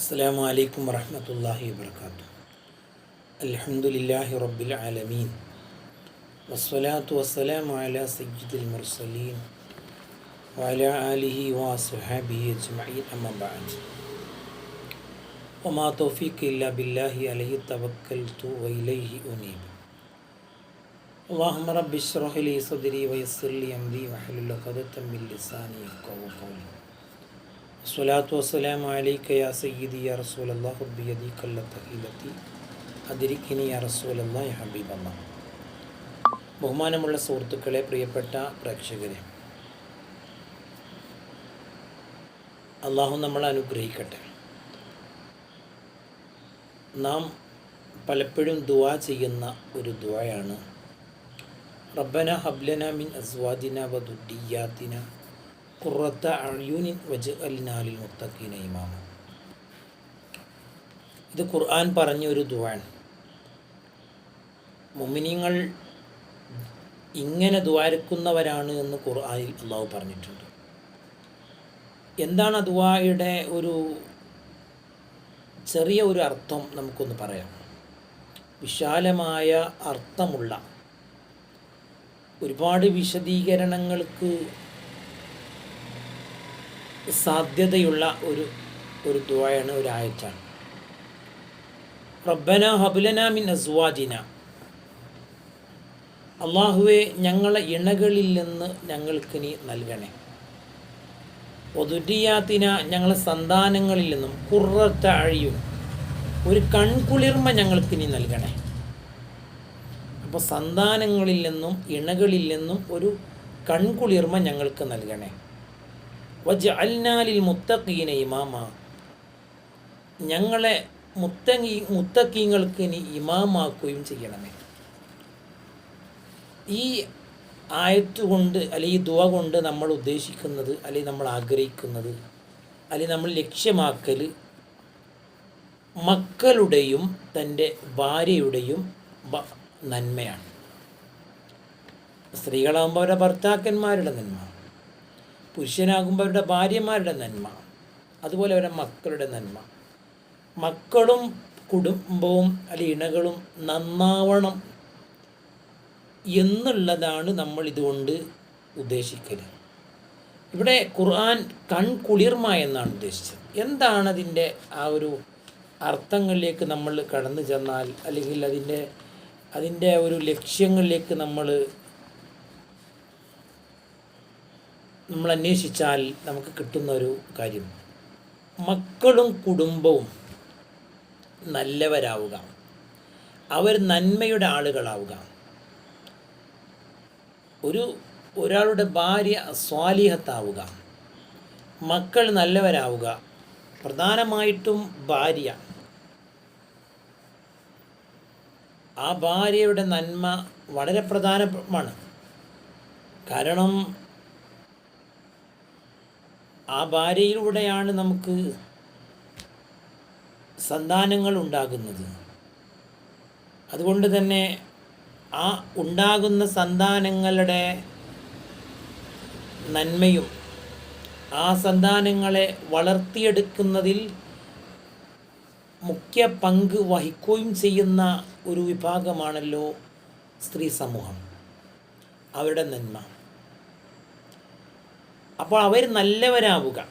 السلام عليكم ورحمة الله وبركاته. الحمد لله رب العالمين. والصلاة والسلام على سيد المرسلين وعلى آله وصحبه أجمعين أما بعد. وما توفيق إلا بالله عليه توكلت وإليه أنيب. اللهم رب اشرح لي صدري ويسر لي أمري واحلل عقدة من لساني يفقهوا قولي. സ്വലാത്തു വസ്സലാം അലൈക്ക യാ സയ്യിദി യാ റസൂലല്ലാ കല്ലത്തഹീലത്തി അതിരിക്കിനി യാ ഹബീബമ്മ ബഹുമാനമുള്ള സുഹൃത്തുക്കളെ പ്രിയപ്പെട്ട പ്രേക്ഷകരെ. അള്ളാഹു നമ്മളെ അനുഗ്രഹിക്കട്ടെ. നാം പലപ്പോഴും ദുവാ ചെയ്യുന്ന ഒരു ദുവയാണ് റബ്ബന ഹബ്ലന മിൻ അസ്വാദിന വ ഖുറത്ത അഴ്യൂനിൻ വജ് അലിനാലിൽ മുത്തക്കീന ഇമാമ. ഇത് ഖുർആൻ പറഞ്ഞ ഒരു ദുവാൻ മുമിനിങ്ങൾ ഇങ്ങനെ ദ്വാരക്കുന്നവരാണ് എന്ന് ഖുർആനിൽ അള്ളാഹു പറഞ്ഞിട്ടുണ്ട്. എന്താണ് ദുവായുടെ ഒരു ചെറിയ ഒരു അർത്ഥം നമുക്കൊന്ന് പറയാം. വിശാലമായ അർത്ഥമുള്ള ഒരുപാട് വിശദീകരണങ്ങൾക്ക് സാധ്യതയുള്ള ഒരു ഒരു ദുആയാണ് ഒരു ആയത്താണ്. റബ്ബന ഹബുലന മിൻ അസ്വാജിന. അള്ളാഹുവെ ഞങ്ങളെ ഇണകളിൽ നിന്ന് ഞങ്ങൾക്ക് നീ നൽകണേ. ഒതുരിയാത്തിന ഞങ്ങളെ സന്താനങ്ങളിൽ നിന്നും കുറത്ത അഴിയും. ഒരു കൺകുളിർമ ഞങ്ങൾക്ക് നീ നൽകണേ. അപ്പോൾ സന്താനങ്ങളിൽ നിന്നും ഇണകളിൽ നിന്നും ഒരു കൺകുളിർമ ഞങ്ങൾക്ക് നൽകണേ. ഇമാമ. ഞങ്ങളെ മുത്തങ്ങി മുത്തക്കീങ്ങൾക്ക് ഇനി ഇമാമാക്കുകയും ചെയ്യണമേ. ഈ ആയത്ത് കൊണ്ട് അല്ലെങ്കിൽ ഈ ദുവ കൊണ്ട് നമ്മൾ ഉദ്ദേശിക്കുന്നത് അല്ലെങ്കിൽ നമ്മൾ ആഗ്രഹിക്കുന്നത് അല്ലെങ്കിൽ നമ്മൾ ലക്ഷ്യമാക്കൽ മക്കളുടെയും തന്റെ ഭാര്യയുടെയും നന്മയാണ്. സ്ത്രീകളാകുമ്പോൾ അവരുടെ ഭർത്താക്കന്മാരുടെ നന്മ. പുരുഷനാകുമ്പോൾ അവരുടെ ഭാര്യമാരുടെ നന്മ അതുപോലെ അവരുടെ മക്കളുടെ നന്മ. മക്കളും കുടുംബവും അല്ലെ ഇണകളും നന്നാവണം എന്നുള്ളതാണ് നമ്മൾ ഇതുകൊണ്ട് ഉദ്ദേശിക്കൽ ഇവിടെ ഖുർആൻ കൺകുളിർമ എന്നാണ് ഉദ്ദേശിച്ചത്. എന്താണ് അതിന്റെ ആ ഒരു അർത്ഥങ്ങളിലേക്ക് നമ്മൾ കടന്നു ചെന്നാൽ അല്ലെങ്കിൽ അതിന്റെ അതിന്റെ ഒരു ലക്ഷ്യങ്ങളിലേക്ക് നമ്മൾ നമ്മൾ അന്വേഷിച്ചാൽ നമുക്ക് കിട്ടുന്ന ഒരു കാര്യം. മക്കളും കുടുംബവും നല്ലവരാവുക. അവർ നന്മയുടെ ആളുകളാവുക. ഒരു ഒരാളുടെ ഭാര്യ സ്വാലിഹത്താവുക. മക്കൾ നല്ലവരാവുക. പ്രധാനമായിട്ടും ഭാര്യ. ആ ഭാര്യയുടെ നന്മ വളരെ പ്രധാനമാണ്. കാരണം ആ ഭാര്യയിലൂടെയാണ് നമുക്ക് സന്താനങ്ങൾ ഉണ്ടാകുന്നത്. അതുകൊണ്ട് തന്നെ ആ ഉണ്ടാകുന്ന സന്താനങ്ങളുടെ നന്മയും ആ സന്താനങ്ങളെ വളർത്തിയെടുക്കുന്നതിൽ മുഖ്യ പങ്ക് വഹിക്കുകയും ചെയ്യുന്ന ഒരു വിഭാഗമാണല്ലോ സ്ത്രീ സമൂഹം. അവരുടെ നന്മ. അപ്പോൾ അവർ നല്ലവരാവുക.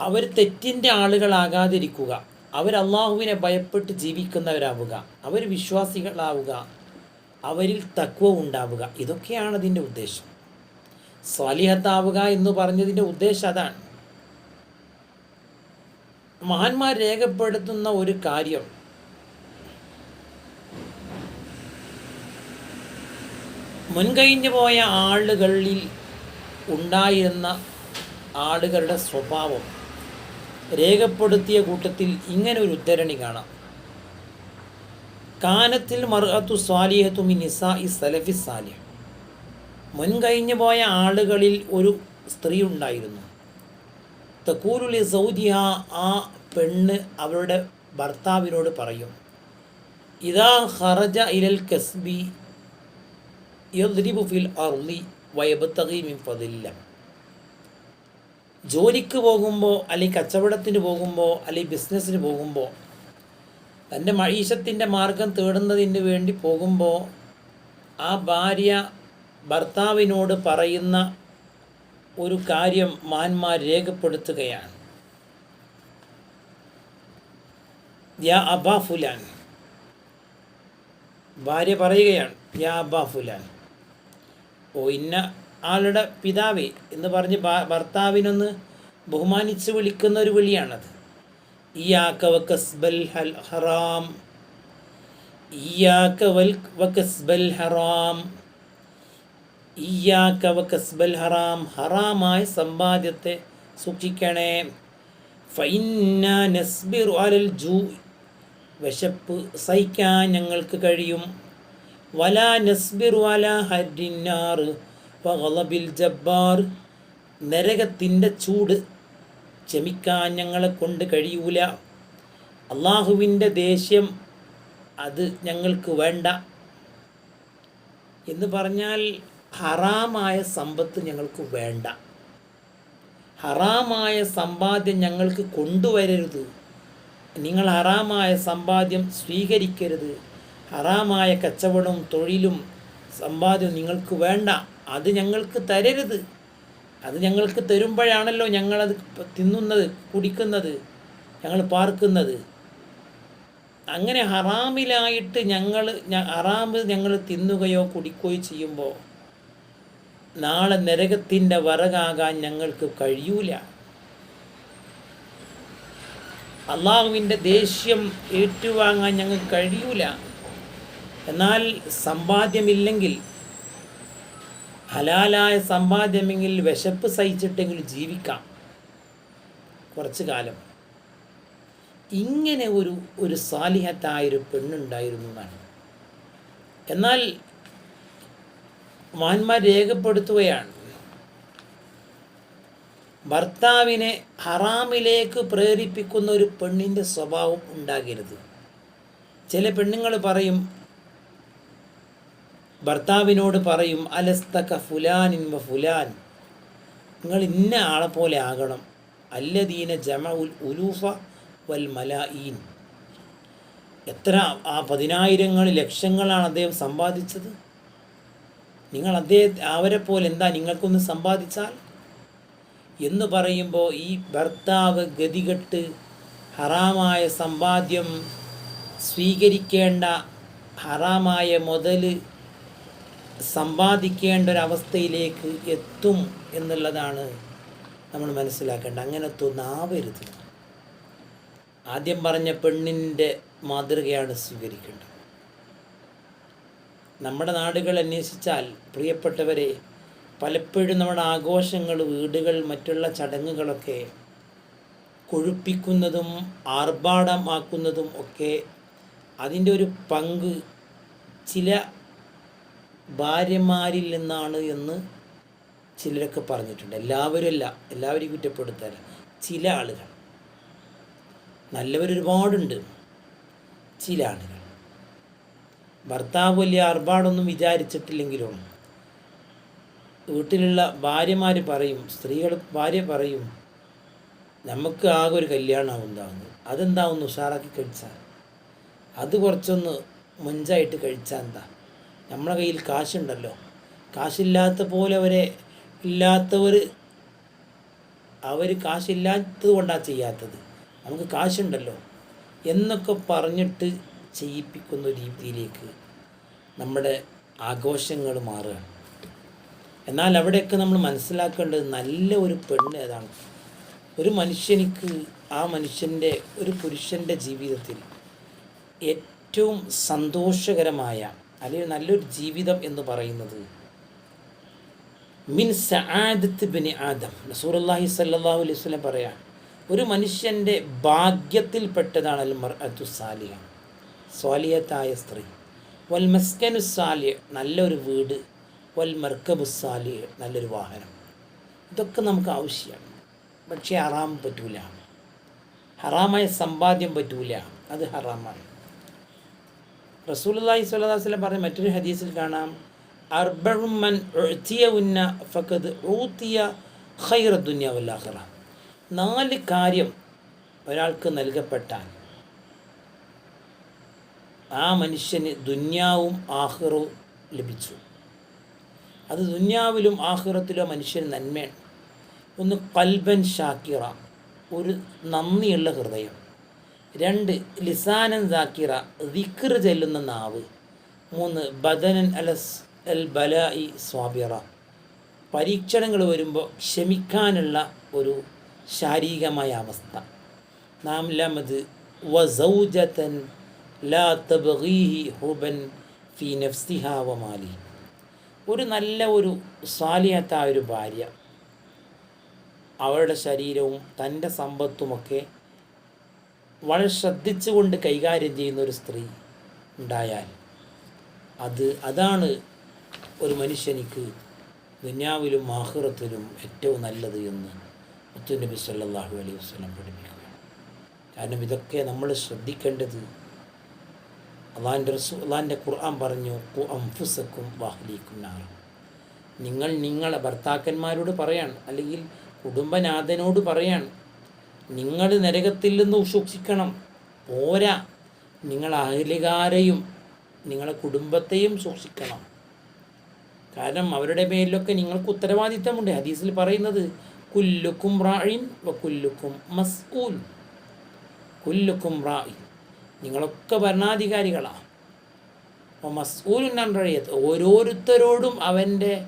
അവർ തെറ്റിന്റെ ആളുകളാകാതിരിക്കുക. അവർ അള്ളാഹുവിനെ ഭയപ്പെട്ട് ജീവിക്കുന്നവരാവുക. അവർ വിശ്വാസികളാവുക. അവരിൽ തക്വ ഉണ്ടാവുക. ഇതൊക്കെയാണ് അതിന്റെ ഉദ്ദേശം. സ്വാലിഹത്താവുക എന്ന് പറഞ്ഞതിന്റെ ഉദ്ദേശം അതാണ്. മഹാന്മാർ രേഖപ്പെടുത്തുന്ന ഒരു കാര്യം മുൻകഴിഞ്ഞു പോയ ആളുകളിൽ ഉണ്ടായിരുന്ന ആളുകളുടെ സ്വഭാവം രേഖപ്പെടുത്തിയ കൂട്ടത്തിൽ ഇങ്ങനെ ഒരു ഉദ്ധരണി കാണാം. കാനത്തിൽ മർഹത്തു സ്വാലിഹത്തു മിനിസ നിസാ ഇ സലഫി സാലിഹ്. മുൻകഴിഞ്ഞു പോയ ആളുകളിൽ ഒരു സ്ത്രീ ഉണ്ടായിരുന്നു. തക്കൂരുലി സൗദിയ ആ പെണ്ണ് അവരുടെ ഭർത്താവിനോട് പറയും ഇതാ ഹറജ ഇലൽ കസ്ബി യദ്രിബു ഫിൽ അർളി വയബത്തകി മിൻ ഫതില്ല ജോലിക്ക് പോകുമ്പോൾ അല്ലെങ്കിൽ കച്ചവടത്തിന് പോകുമ്പോൾ അല്ലെങ്കിൽ ബിസിനസ്സിന് പോകുമ്പോൾ തന്റെ മഴീഷത്തിന്റെ മാർഗം തേടുന്നതിന് വേണ്ടി പോകുമ്പോൾ ആ ഭാര്യ ഭർത്താവിനോട് പറയുന്ന ഒരു കാര്യം മാന്മാർ രേഖപ്പെടുത്തുകയാണ്. യാ അബാ ഫുലാൻ. ഭാര്യ പറയുകയാണ് യാ അബാ ഫുലാൻ. ഓ ഇന്ന ആളുടെ പിതാവേ എന്ന് പറഞ്ഞ് ഭർത്താവിനൊന്ന് ബഹുമാനിച്ച് വിളിക്കുന്ന ഒരു വിളിയാണത്. ഹറാം. വൽ ഹറാം. ഹറാം. ഹറാമായ സമ്പാദ്യത്തെ സൂക്ഷിക്കണേ. ഫൈന്ന അലൽ ജൂ വിശപ്പ് സഹിക്കാൻ ഞങ്ങൾക്ക് കഴിയും. വല നസ്ബിർ വലാ ഹരിന്നാർ. വലബിൽ ജബ്ബാർ. നരകത്തിന്റെ ചൂട് ക്ഷമിക്കാൻ ഞങ്ങളെ കൊണ്ട് കഴിയൂല. അള്ളാഹുവിന്റെ ദേഷ്യം അത് ഞങ്ങൾക്ക് വേണ്ട. എന്ന് പറഞ്ഞാൽ ഹറാമായ സമ്പത്ത് ഞങ്ങൾക്ക് വേണ്ട. ഹറാമായ സമ്പാദ്യം ഞങ്ങൾക്ക് കൊണ്ടുവരരുത്. നിങ്ങൾ ഹറാമായ സമ്പാദ്യം സ്വീകരിക്കരുത്. ഹറാമായ കച്ചവടവും തൊഴിലും സമ്പാദ്യവും നിങ്ങൾക്ക് വേണ്ട. അത് ഞങ്ങൾക്ക് തരരുത്. അത് ഞങ്ങൾക്ക് തരുമ്പോഴാണല്ലോ ഞങ്ങളത് തിന്നുന്നത് കുടിക്കുന്നത് ഞങ്ങൾ പാർക്കുന്നത്. അങ്ങനെ ഹറാമിലായിട്ട് ഞങ്ങൾ ഹറാമ് ഞങ്ങൾ തിന്നുകയോ കുടിക്കുകയോ ചെയ്യുമ്പോൾ നാളെ നരകത്തിന്റെ വറകാകാൻ ഞങ്ങൾക്ക് കഴിയൂല. അള്ളാഹുവിന്റെ ദേഷ്യം ഏറ്റുവാങ്ങാൻ ഞങ്ങൾക്ക് കഴിയൂല. എന്നാൽ സമ്പാദ്യമില്ലെങ്കിൽ ഹലാലായ സമ്പാദ്യമെങ്കിൽ വിശപ്പ് സഹിച്ചിട്ടെങ്കിലും ജീവിക്കാം. കുറച്ച് കാലം. ഇങ്ങനെ ഒരു ഒരു സാലിഹത്തായൊരു പെണ്ണുണ്ടായിരുന്നു എന്നാണ്. എന്നാൽ മാന്മാർ രേഖപ്പെടുത്തുകയാണ് ഭർത്താവിനെ ഹറാമിലേക്ക് പ്രേരിപ്പിക്കുന്ന ഒരു പെണ്ണിന്റെ സ്വഭാവം ഉണ്ടാകരുത്. ചില പെണ്ണുങ്ങൾ പറയും ഭർത്താവിനോട് പറയും അലസ്തക ഫുലാനിൻ വ ഫുലാൻ. നിങ്ങൾ ഇന്ന ആളെ പോലെ ആകണം. അല്ലദീന ജമ ഉൽ ഉലൂഫ വൽ മലായീൻ എത്ര ആ പതിനായിരങ്ങൾ ലക്ഷങ്ങളാണ് അദ്ദേഹം സമ്പാദിച്ചത്? നിങ്ങൾ അദ്ദേഹത്തെ അവരെ പോലെ എന്താ നിങ്ങൾക്കൊന്ന് സമ്പാദിച്ചാൽ? എന്ന് പറയുമ്പോൾ ഈ ഭർത്താവ് ഗതികെട്ട് ഹറാമായ സമ്പാദ്യം സ്വീകരിക്കേണ്ട ഹറാമായ മുതൽ സമ്പാദിക്കേണ്ട അവസ്ഥയിലേക്ക് എത്തും എന്നുള്ളതാണ് നമ്മൾ മനസ്സിലാക്കേണ്ടത്. അങ്ങനെ തോന്നാവരുത്. ആദ്യം പറഞ്ഞ പെണ്ണിന്റെ മാതൃകയാണ് സ്വീകരിക്കേണ്ടത്. നമ്മുടെ നാടുകൾ അന്വേഷിച്ചാൽ പ്രിയപ്പെട്ടവരെ പലപ്പോഴും നമ്മുടെ ആഘോഷങ്ങൾ വീടുകൾ മറ്റുള്ള ചടങ്ങുകളൊക്കെ കൊഴുപ്പിക്കുന്നതും ആർഭാടമാക്കുന്നതും ഒക്കെ അതിന്റെ ഒരു പങ്ക് ചില ഭാര്യമാരിൽ നിന്നാണ് എന്ന് ചിലരൊക്കെ പറഞ്ഞിട്ടുണ്ട്. എല്ലാവരും അല്ല എല്ലാവരെയും കുറ്റപ്പെടുത്താറ് ചില ആളുകൾ. നല്ലവരൊരുപാടുണ്ട് ചില ആളുകൾ. ഭർത്താവ് വലിയ ആർഭാടൊന്നും വിചാരിച്ചിട്ടില്ലെങ്കിലും വീട്ടിലുള്ള ഭാര്യമാർ പറയും സ്ത്രീകൾ ഭാര്യ പറയും നമുക്ക് ആകെ ഒരു കല്യാണം ഉണ്ടാകുന്നു അതെന്താവുന്നു ഉഷാറാക്കി കഴിച്ചാൽ? അത് കുറച്ചൊന്ന് മുഞ്ചായിട്ട് കഴിച്ചാൽ എന്താ? നമ്മളെ കയ്യിൽ കാശുണ്ടല്ലോ. കാശില്ലാത്ത പോലെ അവരെ ഇല്ലാത്തവർ അവർ കാശില്ലാത്തത് കൊണ്ടാണ് ചെയ്യാത്തത്. നമുക്ക് കാശുണ്ടല്ലോ. എന്നൊക്കെ പറഞ്ഞിട്ട് ചെയ്യിപ്പിക്കുന്ന രീതിയിലേക്ക് നമ്മുടെ ആഘോഷങ്ങൾ മാറുകയാണ് എന്നാൽ അവിടെയൊക്കെ നമ്മൾ മനസ്സിലാക്കേണ്ടത് നല്ല ഒരു പെണ്ണ് ഏതാണ്? ഒരു മനുഷ്യനിക്ക് ആ മനുഷ്യന്റെ ഒരു പുരുഷന്റെ ജീവിതത്തിൽ ഏറ്റവും സന്തോഷകരമായ അല്ലെങ്കിൽ നല്ലൊരു ജീവിതം എന്ന് പറയുന്നത് മിൻ സആദത്ത് ബിൻ ആദം. റസൂലുള്ളാഹി സല്ലാഹു അലൈഹി വസല്ലം പറയാം ഒരു മനുഷ്യന്റെ ഭാഗ്യത്തിൽപ്പെട്ടതാണ് അൽ മർഅത്തു സാലിയ സ്വാലിയത്തായ സ്ത്രീ. വൽ മസ്കനു സാലിയ നല്ലൊരു വീട്. വൽ മർക്കബു സാലിയ നല്ലൊരു വാഹനം. ഇതൊക്കെ നമുക്ക് ആവശ്യമാണ്. പക്ഷേ ഹറാം പറ്റൂല. ഹറാമായ സമ്പാദ്യം പറ്റൂല. അത് ഹറാമാണ്. റസൂലി സ്വല്ലാസ്ലം പറഞ്ഞ മറ്റൊരു ഹദീസിൽ കാണാം. അർബുമൻ ഉന്ന ഫക്കത് ഊത്തിയ ഖൈറ നാല് കാര്യം ഒരാൾക്ക് നൽകപ്പെട്ടാൽ ആ മനുഷ്യന് ദുന്യാവും ആഹ്റവും ലഭിച്ചു. അത് ദുന്യാവിലും ആഹ്റത്തിലും മനുഷ്യന് നന്മയാണ്. ഒന്ന് കൽബൻ ഷാക്കിറ ഒരു നന്ദിയുള്ള ഹൃദയം. രണ്ട് ലിസാനൻ സാക്കിറ ദിക്ർ ചെല്ലുന്ന നാവ്. മൂന്ന് ബദനൻ അലസ് അൽ ഇ സ്വാബിറ. പരീക്ഷണങ്ങൾ വരുമ്പോൾ ക്ഷമിക്കാനുള്ള ഒരു ശാരീരികമായ അവസ്ഥ. നാലാമത് വസൗജതൻ ലാ തബീഹി ഹുബൻ ഫി നഫ്സിഹാവമാലി ഒരു നല്ല ഒരു സ്വാലിയത്തായ ഒരു ഭാര്യ. അവളുടെ ശരീരവും തന്റെ സമ്പത്തുമൊക്കെ വളരെ ശ്രദ്ധിച്ചുകൊണ്ട് കൈകാര്യം ചെയ്യുന്ന ഒരു സ്ത്രീ ഉണ്ടായാൽ അത് അതാണ് ഒരു മനുഷ്യനിക്ക് ദുന്യാവിലും ആഹ്റത്തിലും ഏറ്റവും നല്ലത് എന്ന് മുത്തുനബി സല്ലാഹു അലൈഹി വസ്ലം പഠിപ്പിക്കുക കാരണം ഇതൊക്കെ നമ്മൾ ശ്രദ്ധിക്കേണ്ടത് അള്ളാന്റെ റസൂ അള്ളാന്റെ ഖുർആൻ പറഞ്ഞു കു അംഫുസക്കും വാഹലിക്കും നാറും. നിങ്ങൾ നിങ്ങളെ ഭർത്താക്കന്മാരോട് പറയാണ് അല്ലെങ്കിൽ കുടുംബനാഥനോട് പറയാണ് നിങ്ങൾ നരകത്തിൽ നിന്ന് സൂക്ഷിക്കണം. പോരാ. നിങ്ങൾ അഹലികാരെയും നിങ്ങളെ കുടുംബത്തെയും സൂക്ഷിക്കണം. കാരണം അവരുടെ മേലിലൊക്കെ നിങ്ങൾക്ക് ഉത്തരവാദിത്തമുണ്ട്. ഹദീസിൽ പറയുന്നത് കുല്ലുക്കും റായിൻ വ കുല്ലുക്കും മസ്ഊൽ. കുല്ലുക്കും റായിൻ നിങ്ങളൊക്കെ ഭരണാധികാരികളാണ് അപ്പോൾ മസ്ഊലിൻ അൻറഴിയത്ത് ഓരോരുത്തരോടും അവന്റെ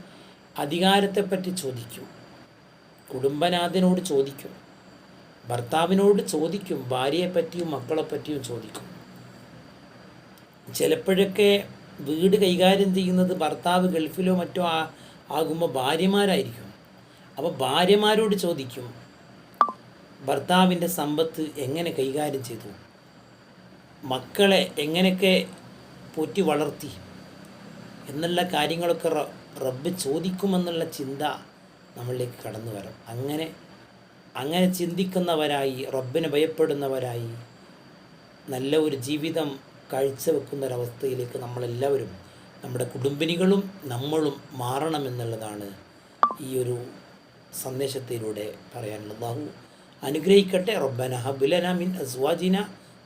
അധികാരത്തെപ്പറ്റി ചോദിക്കും. കുടുംബനാഥനോട് ചോദിക്കും. ഭർത്താവിനോട് ചോദിക്കും ഭാര്യയെപ്പറ്റിയും മക്കളെപ്പറ്റിയും ചോദിക്കും. ചിലപ്പോഴൊക്കെ വീട് കൈകാര്യം ചെയ്യുന്നത് ഭർത്താവ് ഗൾഫിലോ മറ്റോ ആകുമ്പോൾ ഭാര്യമാരായിരിക്കും. അപ്പോൾ ഭാര്യമാരോട് ചോദിക്കും ഭർത്താവിന്റെ സമ്പത്ത് എങ്ങനെ കൈകാര്യം ചെയ്തു? മക്കളെ എങ്ങനെയൊക്കെ പോറ്റി വളർത്തി? എന്നുള്ള കാര്യങ്ങളൊക്കെ റബ്ബ് ചോദിക്കുമെന്നുള്ള ചിന്ത നമ്മളിലേക്ക് കടന്നു വരാം. അങ്ങനെ അങ്ങനെ ചിന്തിക്കുന്നവരായി റബ്ബിനെ ഭയപ്പെടുന്നവരായി നല്ല ഒരു ജീവിതം കാഴ്ചവെക്കുന്ന ഒരവസ്ഥയിലേക്ക് നമ്മളെല്ലാവരും നമ്മുടെ കുടുംബിനികളും നമ്മളും മാറണമെന്നുള്ളതാണ് ഈ ഒരു സന്ദേശത്തിലൂടെ പറയാനുള്ളത്. ബാഹു അനുഗ്രഹിക്കട്ടെ. റബ്ബന ഹബുലന മിൻ അസ്വാജിന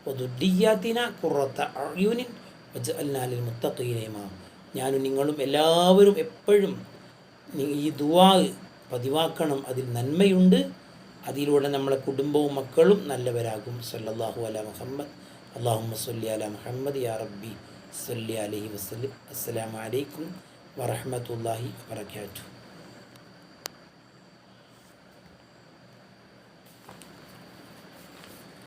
വദുദ്ദിയാത്തിന കുറത്ത അയ്യൂനിൻ വജഅൽനാലിൽ മുത്തഖീനേമ. ഞാനും നിങ്ങളും എല്ലാവരും എപ്പോഴും ഈ ദുവാ പതിവാക്കണം. അതിൽ നന്മയുണ്ട്. അതിലൂടെ നമ്മളെ കുടുംബവും മക്കളും നല്ലവരാകും. സല്ലാഹു അല മുഹമ്മദ്. അള്ളാഹുമ്മ സല്ലി അല മുഹമ്മദ് യാ റബ്ബി സല്ലി അലഹി വസ്ലി അസ്സലാമലൈക്കും വറഹ്മത്തുള്ളാഹി വബറകാതുഹു.